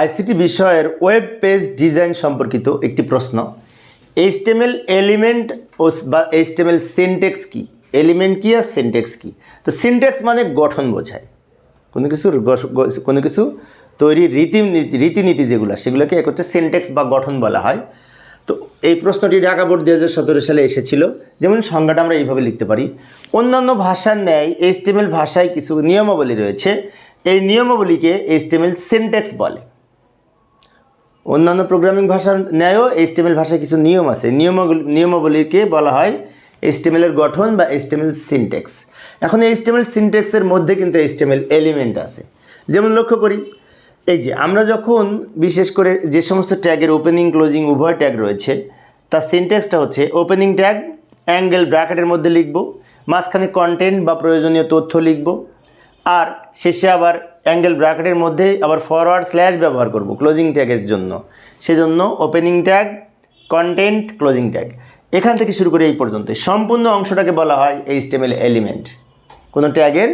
ICT বিষয়ের web page design সম্পর্কিত একটি প্রশ্ন। এইচটিএমএল এলিমেন্ট ও বা এইচটিএমএল সিনটেক্স কি? এলিমেন্ট কি আর সিনটেক্স কি? তো সিনটেক্স মানে গঠন বোঝায়। কোনো কিছু কোনো কিছু তৈরি রীতিনীতি রীতিনীতি যেগুলো, সেগুলোকে এক হচ্ছে সিনটেক্স বা গঠন বলা হয়। তো এই প্রশ্নটি ঢাকা বোর্ড দু হাজার সতেরো সালে এসেছিল। যেমন সংজ্ঞাটা আমরা এইভাবে লিখতে পারি। অন্যান্য ভাষার ন্যায় এইচটিএমএল ভাষায় কিছু নিয়মাবলী রয়েছে। এই নিয়মাবলীকে এইচটিএমএল সিনটেক্স বলে। অন্যান্য প্রোগ্রামিং ভাষার ন্যায়ও এইচটিএমএল ভাষায় কিছু নিয়ম আছে। নিয়মগুলি নিয়মাবলীকে বলা হয় এর গঠন বা এইচটিএমএল সিনটেক্স এখন এইচটিএমএল সিনটেক্সের মধ্যে কিন্তু এইচটিএমএল এলিমেন্ট আছে। যেমন লক্ষ্য করি, এই যে আমরা যখন বিশেষ করে যে সমস্ত ট্যাগের ওপেনিং ক্লোজিং উভয় ট্যাগ রয়েছে, তার সিনটেক্সটা হচ্ছে ওপেনিং ট্যাগ অ্যাঙ্গেল ব্র্যাকেটের মধ্যে লিখব, মাঝখানে কন্টেন্ট বা প্রয়োজনীয় তথ্য লিখব আর শেষে আবার অ্যাঙ্গেল ব্র্যাকেটের মধ্যে আবার ফরওয়ার্ড স্ল্যাশ ব্যবহার করব ক্লোজিং ট্যাগের জন্য। সেজন্য opening tag content closing tag এখান থেকে শুরু করে এই পর্যন্ত। সম্পূর্ণ অংশটাকে বলা হয় এই এইচটিএমএল এলিমেন্ট কোনো ট্যাগের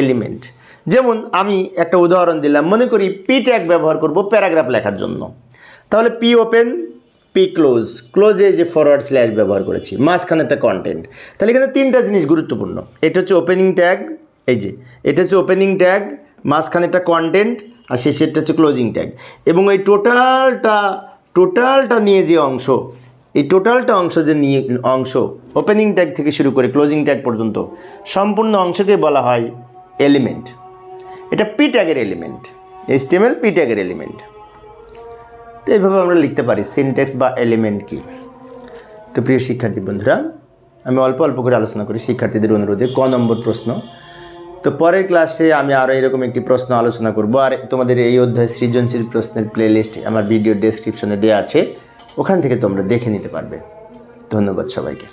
এলিমেন্ট যেমন আমি একটা উদাহরণ দিলাম, মনে করি পি ট্যাগ ব্যবহার করব প্যারাগ্রাফ লেখার জন্য। তাহলে পি ওপেন পি ক্লোজ ক্লোজে যে ফরওয়ার্ড স্ল্যাশ ব্যবহার করেছি, মাঝখানে একটা কন্টেন্ট তাহলে এখানে তিনটা জিনিস গুরুত্বপূর্ণ। এটা হচ্ছে ওপেনিং ট্যাগ এই যে, এটা হচ্ছে ওপেনিং ট্যাগ মাঝখানে একটা কন্টেন্ট আর শেষেরটা হচ্ছে ক্লোজিং ট্যাগ এবং এই টোটালটা টোটালটা নিয়ে যে অংশ, এই টোটালটা অংশ যে নিয়ে, অংশ ওপেনিং ট্যাগ থেকে শুরু করে ক্লোজিং ট্যাগ পর্যন্ত, সম্পূর্ণ অংশকে বলা হয় এলিমেন্ট এটা পি ট্যাগের এলিমেন্ট এইচটিএমএল পি ট্যাগের এলিমেন্ট তো এইভাবে আমরা লিখতে পারি সিনটেক্স বা এলিমেন্ট কি। তো প্রিয় শিক্ষার্থী বন্ধুরা, আমি অল্প অল্প করে আলোচনা করি শিক্ষার্থীদের অনুরোধে, ক নম্বর প্রশ্ন তো পরের ক্লাসে আমি আরও এরকম একটি প্রশ্ন আলোচনা করব। আর তোমাদের এই অধ্যায় সৃজনশীল প্রশ্নের প্লেলিস্ট আমার ভিডিও ডেসক্রিপশনে দেওয়া আছে। ওখান থেকে তোমরা দেখে নিতে পারবে। ধন্যবাদ সবাইকে।